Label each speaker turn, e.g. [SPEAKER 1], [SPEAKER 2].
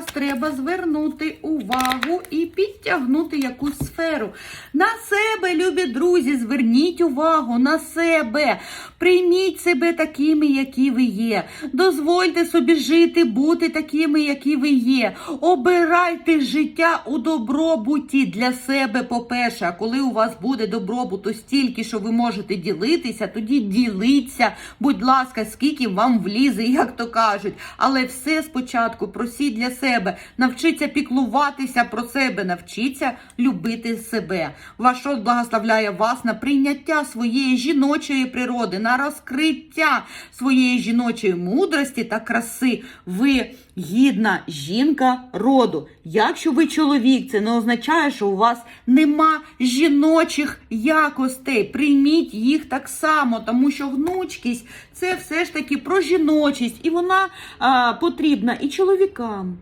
[SPEAKER 1] зараз треба звернути увагу і підтягнути якусь сферу. На себе, любі друзі, зверніть увагу на себе. Прийміть себе такими, які ви є. Дозвольте собі жити, бути такими, які ви є. Обирайте життя у добробуті для себе, по-перше. А коли у вас буде добробуту стільки, що ви можете ділитися, тоді діліться, будь ласка, скільки вам влізе, як то кажуть. Але все спочатку просіть для себе. Навчіться піклуватися про себе, навчіться любити себе. Ваш род благословляє вас на прийняття своєї жіночої природи, на розкриття своєї жіночої мудрості та краси. Ви гідна жінка роду. Якщо ви чоловік, це не означає, що у вас нема жіночих якостей. Прийміть їх так само, тому що гнучкість це все ж таки про жіночість, і вона а, потрібна і чоловікам.